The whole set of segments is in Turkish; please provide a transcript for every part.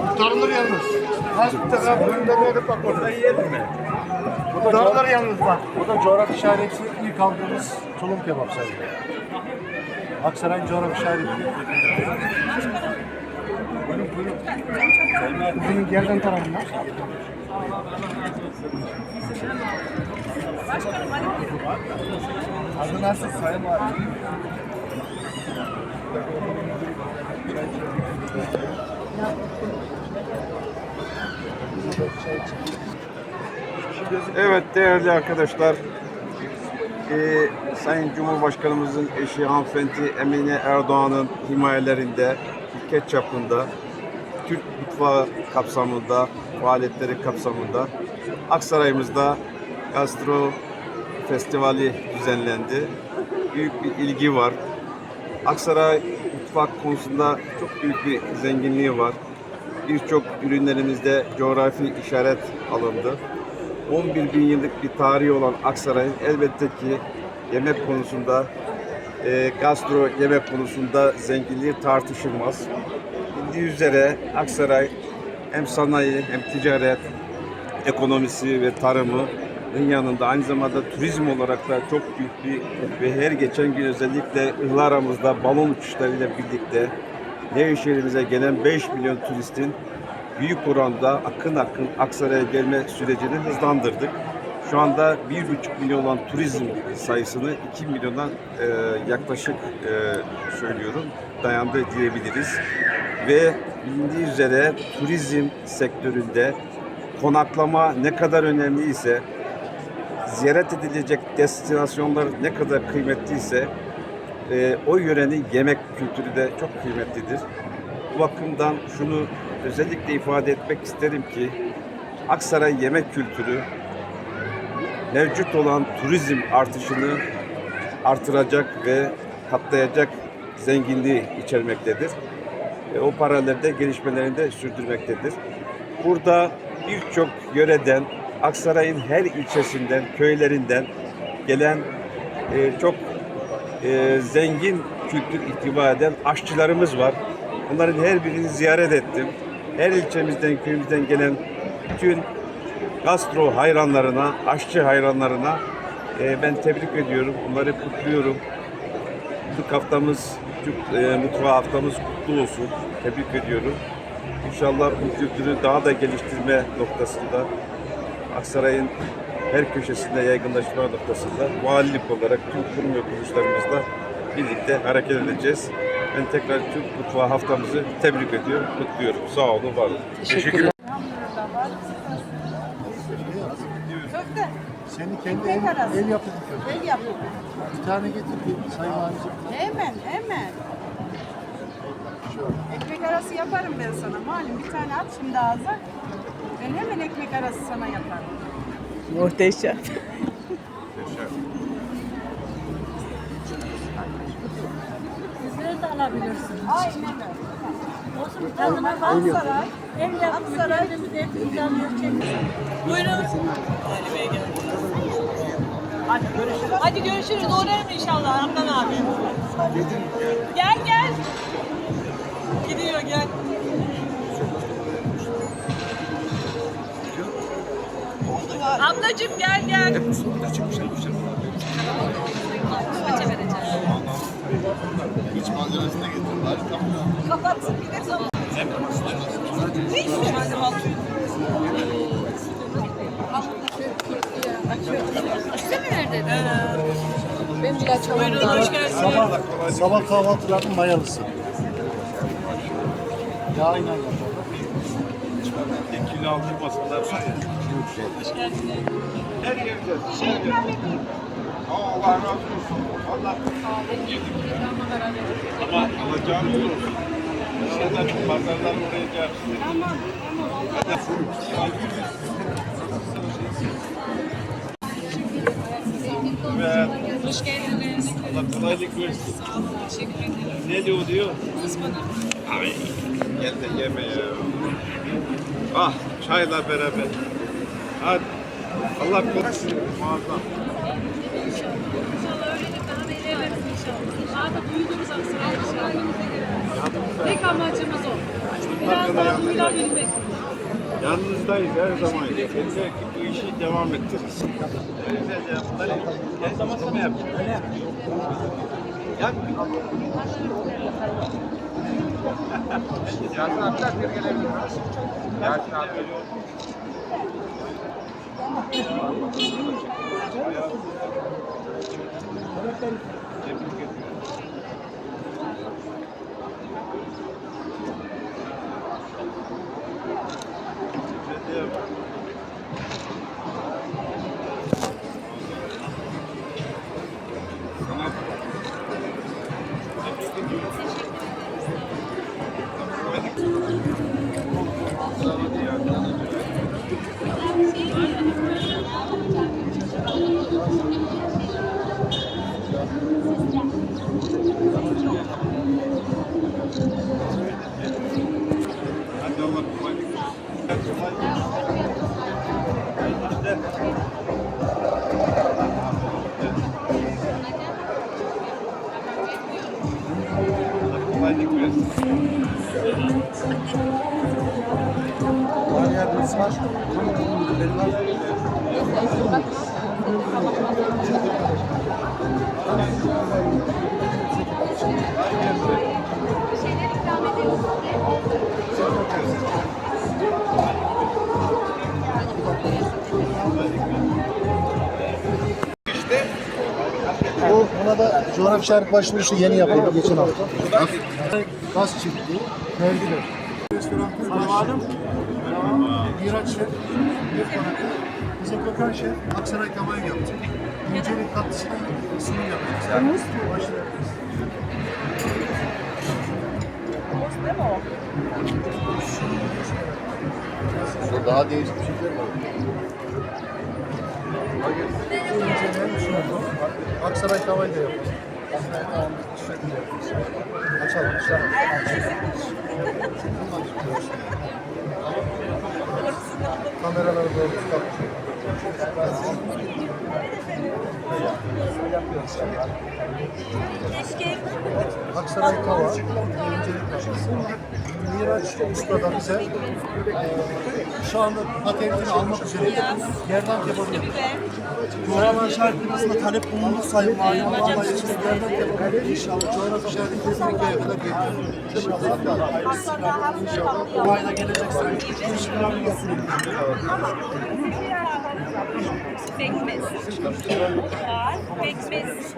Kurtarılır yalnız. Hasbite kapının böyle bak orada yiyelim mi? Kurtarılır yalnız bak. Bu da coğrafi işareti ilk aldığımız tulum kebap sayılır. Aksaray'ın coğrafi işareti. Bunun gerdan tarafında. Adı nasıl Sayın var? Evet değerli arkadaşlar, eee, Sayın Cumhurbaşkanımızın eşi hanımefendi Emine Erdoğan'ın himayelerinde, ülke çapında, Türk mutfağı kapsamında, faaliyetleri kapsamında Aksaray'ımızda gastro festivali düzenlendi. Büyük bir ilgi var. Aksaray mutfak konusunda çok büyük bir zenginliği var. Birçok ürünlerimizde coğrafi işaret alındı. 11 bin yıllık bir tarihi olan Aksaray'ın elbette ki yemek konusunda, e, gastro yemek konusunda zenginliği tartışılmaz. Bildiği üzere Aksaray hem sanayi hem ticaret, ekonomisi ve tarımı yanında aynı zamanda turizm olarak da çok büyük bir ve her geçen gün özellikle Ihlara'mızda balon uçuşlarıyla birlikte Nevşehir'imize gelen 5 milyon turistin büyük oranda akın akın Aksaray'a gelme sürecini hızlandırdık. Şu anda 1,5 milyon olan turizm sayısını 2 milyona e, yaklaşık e, söylüyorum dayandı diyebiliriz. Ve bilindiği üzere turizm sektöründe konaklama ne kadar önemliyse, ziyaret edilecek destinasyonlar ne kadar kıymetliyse e, o yörenin yemek kültürü de çok kıymetlidir. Bu bakımdan şunu özellikle ifade etmek isterim ki Aksaray yemek kültürü mevcut olan turizm artışını artıracak ve katlayacak zenginliği içermektedir. E, o paralelde gelişmelerini de sürdürmektedir. Burada birçok yöreden, Aksaray'ın her ilçesinden, köylerinden gelen e, çok e, zengin kültür ihtiva eden aşçılarımız var. Onların her birini ziyaret ettim. Her ilçemizden, köyümüzden gelen bütün gastro hayranlarına, aşçı hayranlarına e, ben tebrik ediyorum. Onları kutluyorum. Türk haftamız, Türk e, mutfağı haftamız kutlu olsun. Tebrik ediyorum. İnşallah bu kültürü daha da geliştirme noktasında Aksaray'ın her köşesinde yaygınlaşma noktasında valilik olarak tüm kurum ve kuruluşlarımızla birlikte hareket edeceğiz. Ben tekrar Türk Mutfağı haftamızı tebrik ediyorum, kutluyorum. Sağ olun, var olun. Teşekkür Köfte. Senin kendi el, el yapımı köfte. El yapımı. Bir tane getirdim Sayın Valimciğim. Hemen hemen. Ekmek arası yaparım ben sana. Malum bir tane at şimdi ağza. Ben hemen ekmek arası sana yaparım. Muhteşem. Sizleri de alabilirsiniz. Aynen öyle. Olsun tadına bak. Aksaray. El yapımı kendimiz hep güzel çekmiş. Buyurun. Hadi görüşürüz. Hadi görüşürüz. Uğrarım inşallah Ramdan abi. Gel gel. Ablacığım gel gel. Hiç malzemesini de getir bari tamam. Kapatsın bir de zaman. Geldiniz. Sabah, sabah kahvaltılarının mayalısı. Yağıyla yapalım. Kilo altı masalar var ya. Her yerde. Her yerde. Allah razı olsun. Allah Ama alacağım olur. İnşallah pazarlar uğrayacağız. Evet. Hoş geldiniz. Allah kolaylık versin. Sağ olun. Teşekkür ederim. Ne diyor diyor? Kızmadım. Abi gel de yeme ya. Ah çayla beraber. Hadi. Allah korusun. Muazzam. İnşallah öyle de daha da ilerleriz inşallah. Daha da büyüdürüz Aksaray'da. Tek amacımız o. Biraz daha duyurabilmek. Yanınızdayız her zaman. Yeter ki bu işi devam ettiririz. Hadi İşaret başvurusu yeni yapıldı geçen hafta. Gaz çiftliği, vergiler. Restoran Miraç Şef. Bize Kokan Şef, Aksaray Kamayı yaptı. İncelik tatlısına sunum yapacağız. Başlayabiliriz. Daha değişik bir şeyler var. Aksaray da yapalım. Açalım. Kameraları doğru. Aksaray Tava, Öncelik Taşısı. Miraç Usta da bize e, şu anda patentini almak üzere kebabı yapıyor. Coğrafi işaretlemesinde talep bulundu sayın valim. Vallahi içinde gerdan kebabı inşallah coğrafi işaretlemesine bir kadar bekliyorum. İnşallah. Bu ayda gelecek sayın. İnşallah. Pekmez. Var. Pekmez.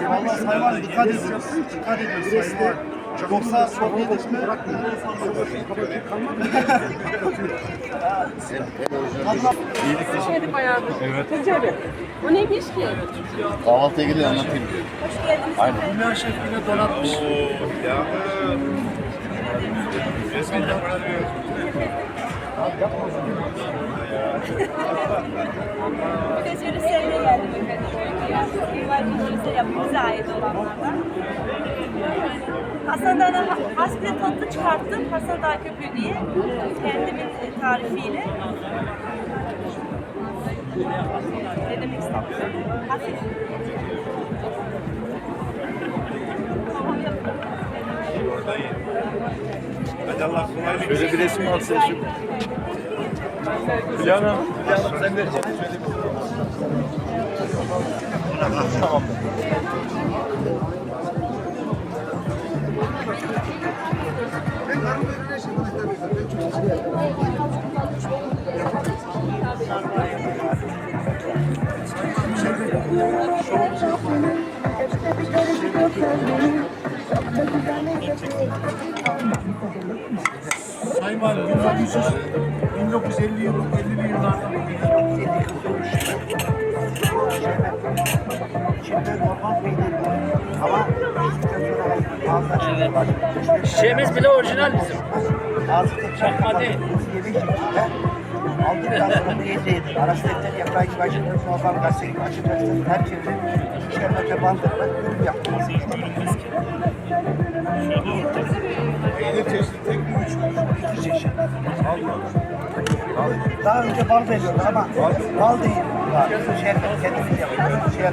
Valla Sayın Valim dikkat ediyoruz. Dikkat ediyoruz Sayın Valim. Yoksa çok yetişme bırakmıyor. Şöyle bayağı bir. Evet. Tabii. O neymiş ki? Kahvaltıya gidin anlatayım. Hoş geldiniz. Aynen. Dünya şefliğine donatmış. Bir de şöyle sevmeye geldim efendim. Yıllar geçirse yapım bize ait olanlardan. Hasan'dan da has bir tatlı çıkarttım. Hasan Dağ Köpüğü diye. Kendimin tarifiyle. Ne demek istedim? Hafif. Hadi Allah kolaylık Şöyle bir resim alsın şu. Hülya Hanım sen vereceksin. Şöyle bir Tamam. Sayın Valim 1900, 1950 yıl, 50'li yıllarda Şişemiz bile orijinal bizim. Çakma değil. Sonra yiyeceğiz. Arası defter yaprağı gibi açılır. Normal gazete gibi açacaksın. Her çevre ürün yaptınız. Peynir çeşidi tek mi üç mü? İki çeşit. Daha önce bal veriyordu ama bal değil. Şerbet kendimiz yapıyoruz. Şey.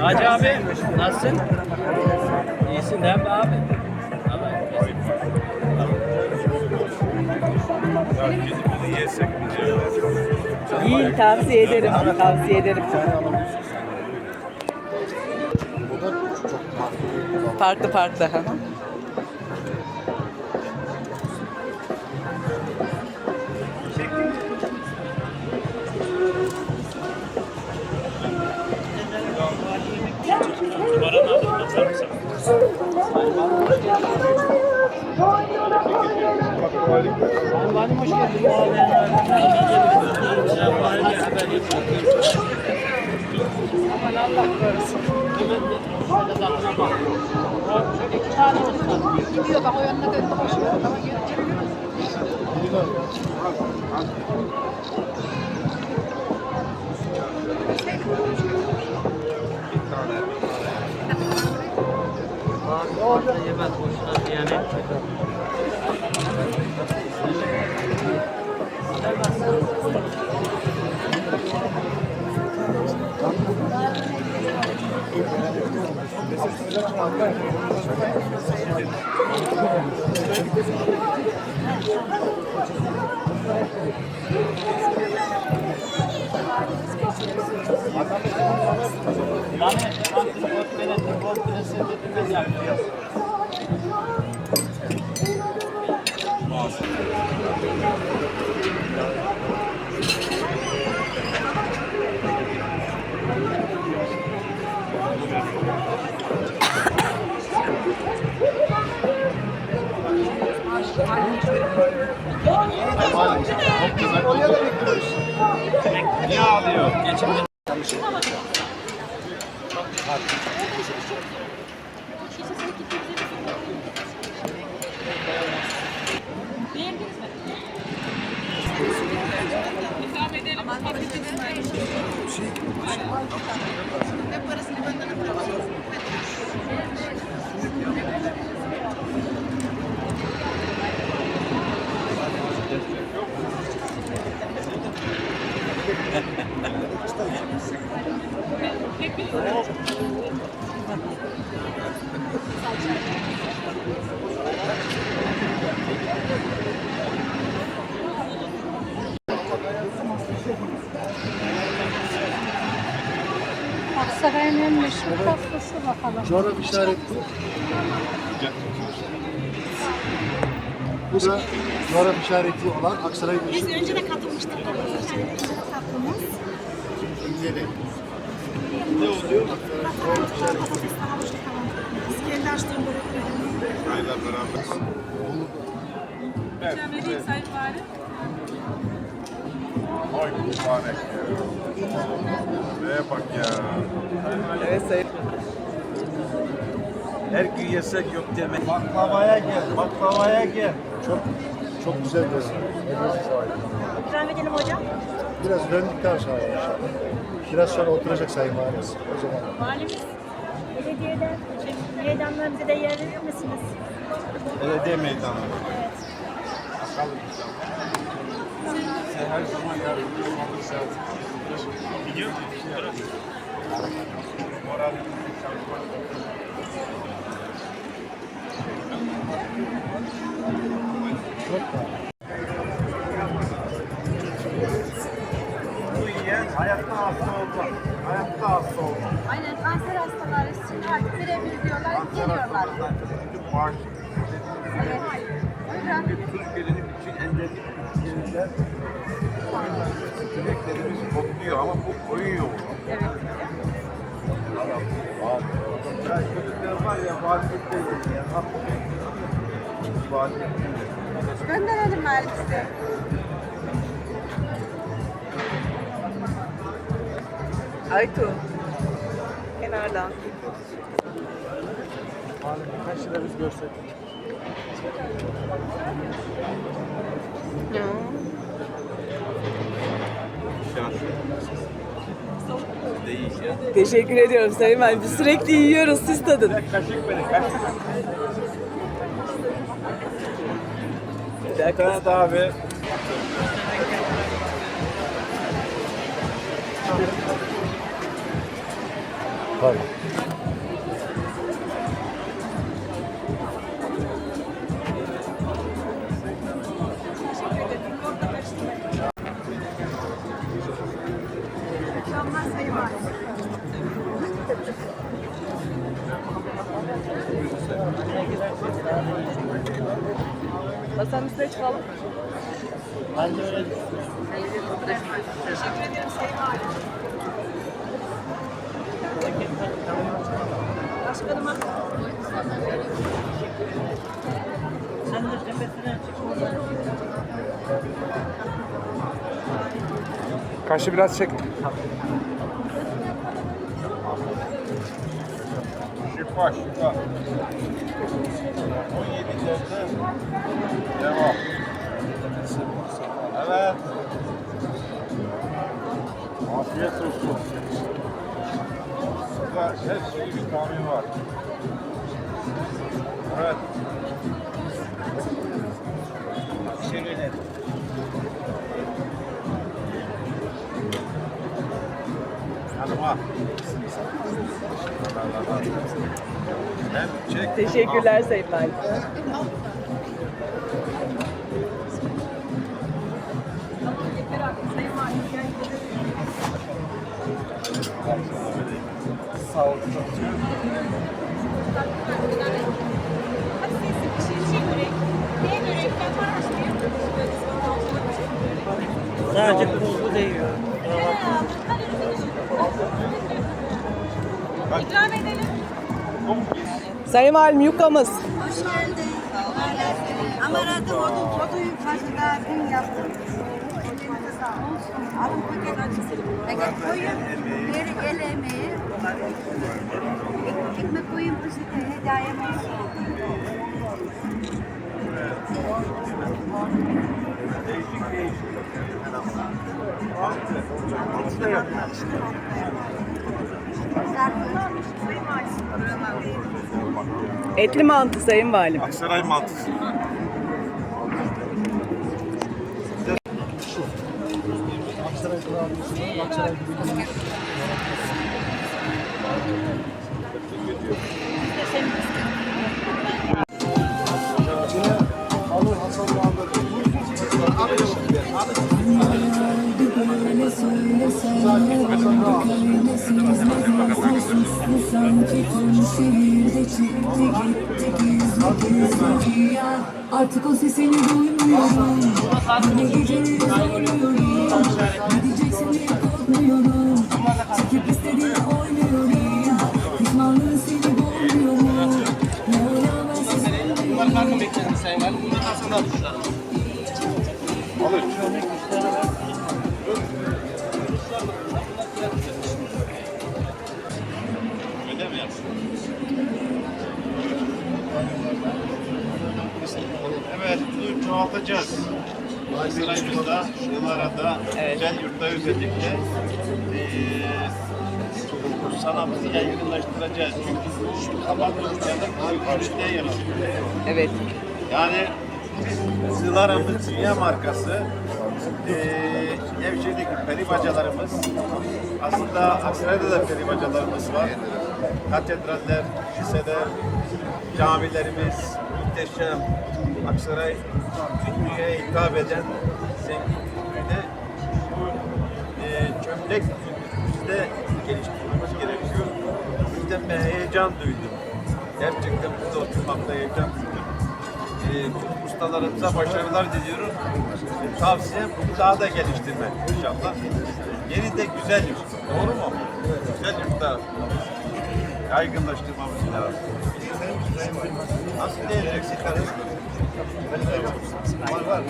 Hacı abi nasılsın? İyisin değil mi abi? İyisin. İyi tavsiye ederim. Tavsiye ederim. Bu da çok farklı. Farklı farklı. Hı hı. Yemez boşuna ziyan etme. Niye ağlıyor? Geçen Beğendiniz mi? İkram edelim. Şey. Ne parasını benden alıyorsunuz? Thank you. Aksaray'ın en meşhur tatlısı bakalım. Coğrafi işaretli. Bu da coğrafi işaretli olan Aksaray Biz önce de katılmıştık tatlımız. İlleri. Kendi açtığım Ay mübarek ya. Neye bak ya. Evet sayın. Her gün yesek yok demek. Baklavaya gel, baklavaya gel. Çok çok güzel sağlık. İkram edelim hocam. Biraz döndükten sonra inşallah. Biraz sonra oturacak Sayın Valimiz. O zaman. Valimiz, belediyeden, meydanlarınızı da yer verir misiniz? Belediye meydanı. Bu Gönderelim Malis'e. Aytu. Kenardan. Kaç lira biz görsek. Ya. Teşekkür ediyorum Sayın Valim. Sürekli yiyoruz. Siz tadın. kaşık verin, kaşık. Bir tane daha ver. Masanın üstüne çıkalım. Başkanıma Kaşı biraz çek. Şifa şifa. 17 derse devam. Evet. Afiyet olsun. Burada her şeyi vitamin var. Evet. Teşekkür ederim. Hem çek. Teşekkürler Sayın Valim. Sadece buzlu değiyor. Sayın Valim yukamız. Hoş geldin. Amaratı odun koduyu karşıda gün yaptım. Alın paket acısı. Paket koyun. Bir el emeği. Ek- Ekmek koyun poşete hediyem olsun. Etli mantı Sayın Valim. Aksaray mantısı. Aksaray gibi Artık o sesini duymuyorum Yine geceleri zorluyorum Gideceksin diye korkmuyorum Çekip istediğini oynuyorum Pişmanlığın seni boğmuyor mu? Ne ola ben seni Farkı bekledim Sayın Valim. Bunun arkasında düşler. Öyle Evet, bunu çoğaltacağız. Sarayımızda, Şımara'da, güzel yurtta özellikle eee sanatımızı yaygınlaştıracağız. Çünkü bu dükkanı ülkede yer alıyor. Evet. Yani Zılara'mız dünya markası. Eee Nevşehir'deki peri bacalarımız. Aslında Aksaray'da da peri bacalarımız var. Katedraller, kiliseler, camilerimiz muhteşem. Aksaray dünyaya hitap eden zengin kültürüne bu eee çömlek kültürümüzü de geliştirmemiz gerekiyor. Bu yüzden ben heyecan duydum. Gerçekten burada oturmakta heyecan duydum. Ee, tüm ustalarımıza başarılar diliyorum. Tavsiyem bunu daha da geliştirmek inşallah. Yeni de güzel yurt. Doğru mu? Güzel yurtta yaygınlaştırmamız lazım. Nasıl diyeceksin kardeşim? Var var.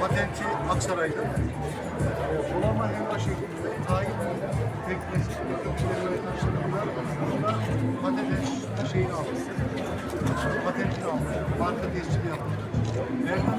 patenti Aksaray'da. Sulama Helva şeklinde tayin teknesi köpekleri ve taşlarında patent şeyini aldı. Patentini aldı. Marka tescili yaptı. Nereden?